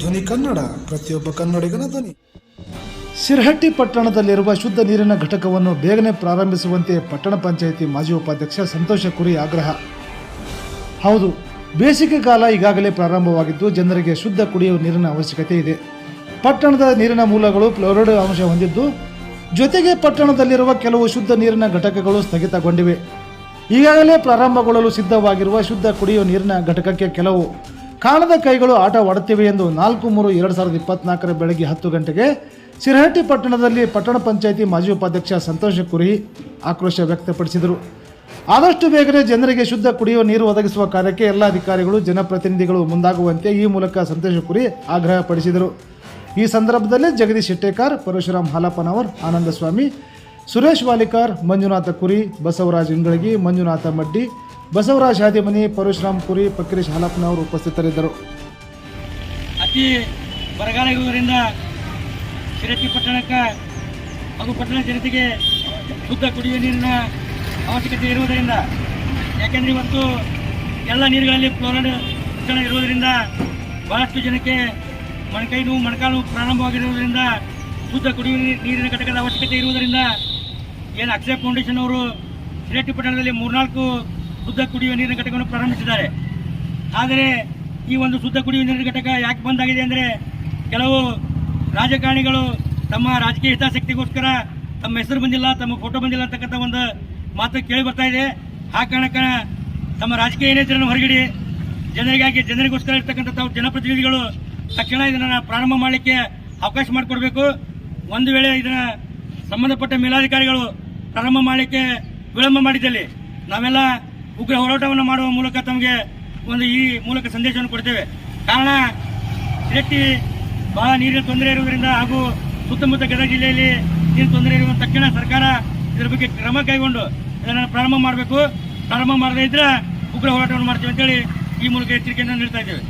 ಧ್ವನಿ ಕನ್ನಡ, ಪ್ರತಿಯೊಬ್ಬ ಕನ್ನಡಿಗನ ಧ್ವನಿ. ಸಿರಹಟ್ಟಿ ಪಟ್ಟಣದಲ್ಲಿರುವ ಶುದ್ಧ ನೀರಿನ ಘಟಕವನ್ನು ಬೇಗನೆ ಪ್ರಾರಂಭಿಸುವಂತೆ ಪಟ್ಟಣ ಪಂಚಾಯಿತಿ ಮಾಜಿ ಉಪಾಧ್ಯಕ್ಷ ಸಂತೋಷ ಕುರಿ ಆಗ್ರಹ. ಹೌದು, ಬೇಸಿಗೆ ಕಾಲ ಈಗಾಗಲೇ ಪ್ರಾರಂಭವಾಗಿದ್ದು ಜನರಿಗೆ ಶುದ್ಧ ಕುಡಿಯುವ ನೀರಿನ ಅವಶ್ಯಕತೆ ಇದೆ. ಪಟ್ಟಣದ ನೀರಿನ ಮೂಲಗಳು ಫ್ಲೋರೈಡ್ ಅಂಶ ಹೊಂದಿದ್ದು, ಜೊತೆಗೆ ಪಟ್ಟಣದಲ್ಲಿರುವ ಕೆಲವು ಶುದ್ಧ ನೀರಿನ ಘಟಕಗಳು ಸ್ಥಗಿತಗೊಂಡಿವೆ. ಈಗಾಗಲೇ ಪ್ರಾರಂಭಗೊಳ್ಳಲು ಸಿದ್ಧವಾಗಿರುವ ಶುದ್ಧ ಕುಡಿಯುವ ನೀರಿನ ಘಟಕಕ್ಕೆ ಕೆಲವು ಕಾಣದ ಕೈಗಳು ಆಟವಾಡುತ್ತಿವೆ ಎಂದು ನಾಲ್ಕು ಮೂರು ಎರಡು ಸಾವಿರದ ಇಪ್ಪತ್ನಾಲ್ಕರ ಬೆಳಗ್ಗೆ ಹತ್ತು ಗಂಟೆಗೆ ಸಿರಹಟ್ಟಿ ಪಟ್ಟಣದಲ್ಲಿ ಪಟ್ಟಣ ಪಂಚಾಯಿತಿ ಮಾಜಿ ಉಪಾಧ್ಯಕ್ಷ ಸಂತೋಷ ಕುರಿ ಆಕ್ರೋಶ ವ್ಯಕ್ತಪಡಿಸಿದರು. ಆದಷ್ಟು ಬೇಗನೆ ಜನರಿಗೆ ಶುದ್ಧ ಕುಡಿಯುವ ನೀರು ಒದಗಿಸುವ ಕಾರ್ಯಕ್ಕೆ ಎಲ್ಲ ಅಧಿಕಾರಿಗಳು, ಜನಪ್ರತಿನಿಧಿಗಳು ಮುಂದಾಗುವಂತೆ ಈ ಮೂಲಕ ಸಂತೋಷ ಕುರಿ ಆಗ್ರಹಪಡಿಸಿದರು ಈ ಸಂದರ್ಭದಲ್ಲಿ ಜಗದೀಶ್ ಶೆಟ್ಟೇಕರ್ ಪರಶುರಾಮ್ ಹಾಲಪ್ಪನವರ್, ಆನಂದಸ್ವಾಮಿ, ಸುರೇಶ್ ವಾಲಿಕಾರ್, ಮಂಜುನಾಥ ಕುರಿ, ಬಸವರಾಜ್ ಇಂಗಳಗಿ ಮಂಜುನಾಥ ಮಡ್ಡಿ ಬಸವರಾಜ್ ಹಾದಿಮನಿ, ಪರಶುರಾಮ್ ಪುರಿ ಪಕ್ರೇಶ್ ಹಾಲಪ್ಪನವರು ಉಪಸ್ಥಿತರಿದ್ದರು. ಅತಿ ಬರಗಾಲ ಇರುವುದರಿಂದ ಶಿರಟ್ಟಿ ಪಟ್ಟಣಕ್ಕೆ ಹಾಗೂ ಪಟ್ಟಣ ಜನತೆಗೆ ಶುದ್ಧ ಕುಡಿಯುವ ನೀರಿನ ಅವಶ್ಯಕತೆ ಇರುವುದರಿಂದ, ಯಾಕೆಂದರೆ ಇವತ್ತು ಎಲ್ಲ ನೀರುಗಳಲ್ಲಿ ಫ್ಲೋರೈಡ್ ಹೆಚ್ಚಳ ಇರುವುದರಿಂದ ಬಹಳಷ್ಟು ಜನಕ್ಕೆ ಮೊಣಕೈ ನೋವು ಮೊಣಕಾಲು ಪ್ರಾರಂಭವಾಗಿರುವುದರಿಂದ ಶುದ್ಧ ಕುಡಿಯುವ ನೀರಿನ ಘಟಕದ ಅವಶ್ಯಕತೆ ಇರುವುದರಿಂದ, ಏನು ಅಕ್ಷಯ ಫೌಂಡೇಶನ್ ಅವರು ಶಿರಟ್ಟಿ ಪಟ್ಟಣದಲ್ಲಿ ಮೂರ್ನಾಲ್ಕು ಶುದ್ಧ ಕುಡಿಯುವ ನೀರಿನ ಘಟಕವನ್ನು ಪ್ರಾರಂಭಿಸಿದ್ದಾರೆ. ಆದರೆ ಈ ಒಂದು ಶುದ್ಧ ಕುಡಿಯುವ ನೀರಿನ ಘಟಕ ಯಾಕೆ ಬಂದಾಗಿದೆ ಅಂದರೆ ಕೆಲವು ರಾಜಕಾರಣಿಗಳು ತಮ್ಮ ರಾಜಕೀಯ ಹಿತಾಸಕ್ತಿಗೋಸ್ಕರ ತಮ್ಮ ಹೆಸರು ಬಂದಿಲ್ಲ, ತಮ್ಮ ಫೋಟೋ ಬಂದಿಲ್ಲ ಅಂತಕ್ಕಂಥ ಒಂದು ಮಾತು ಕೇಳಿ ಬರ್ತಾ ಇದೆ. ಆ ಕಾರಣಕ್ಕೆ ತಮ್ಮ ರಾಜಕೀಯ ನೇತರನ್ನು ಹೊರಗಿಡಿ. ಜನರಿಗಾಗಿ ಜನರಿಗೋಸ್ಕರ ಇರ್ತಕ್ಕಂಥ ತಾವು ಜನಪ್ರತಿನಿಧಿಗಳು ತಕ್ಷಣ ಇದನ್ನು ಪ್ರಾರಂಭ ಮಾಡಲಿಕ್ಕೆ ಅವಕಾಶ ಮಾಡಿಕೊಡ್ಬೇಕು. ಒಂದು ವೇಳೆ ಇದನ್ನು ಸಂಬಂಧಪಟ್ಟ ಮೇಲಾಧಿಕಾರಿಗಳು ಪ್ರಾರಂಭ ಮಾಡಲಿಕ್ಕೆ ವಿಳಂಬ ಮಾಡಿದ್ದಲ್ಲಿ ನಾವೆಲ್ಲ ಉಗ್ರ ಹೋರಾಟವನ್ನು ಮಾಡುವ ಮೂಲಕ ತಮಗೆ ಒಂದು ಈ ಮೂಲಕ ಸಂದೇಶವನ್ನು ಕೊಡ್ತೇವೆ. ಕಾರಣ ಇದಕ್ಕೆ ಬಹಳ ನೀರಿನ ತೊಂದರೆ ಇರುವುದರಿಂದ ಹಾಗೂ ಸುತ್ತಮುತ್ತ ಗದಗ ಜಿಲ್ಲೆಯಲ್ಲಿ ನೀರು ತೊಂದರೆ ಇರುವ ತಕ್ಷಣ ಸರ್ಕಾರ ಇದರ ಬಗ್ಗೆ ಕ್ರಮ ಕೈಗೊಂಡು ಇದನ್ನು ಪ್ರಾರಂಭ ಮಾಡಬೇಕು. ಪ್ರಾರಂಭ ಮಾಡದೇ ಇದ್ರೆ ಉಗ್ರ ಹೋರಾಟವನ್ನು ಮಾಡ್ತೀವಿ ಅಂತೇಳಿ ಈ ಮೂಲಕ ಎಚ್ಚರಿಕೆಯನ್ನು ನೀಡ್ತಾ ಇದ್ದೇವೆ.